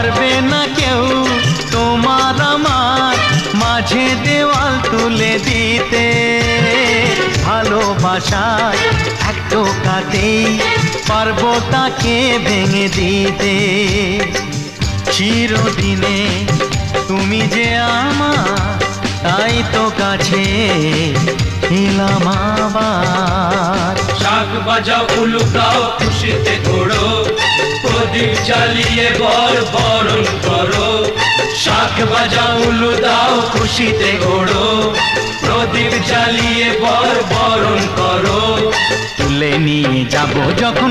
পারবে না কেউ। তোমার আমার মাঝে দেওয়াল তুলে দিতে। ভালোবাসার এক টোকাতেই পারব তাকে ভেঙে দিতে। চিরদিনে তুমি যে আমার, তাই তো কাছে এলাম আবার। বাজাও উলুকাও খুশিতে ঘোড়ো প্রদীপ জ্বালিয়ে বর বরণ করো। শাক বাজাও দাও, খুশিতে ঘোড়ো প্রদীপ জ্বালিয়ে বর বরণ করো। তুলে নিয়ে যাব যখন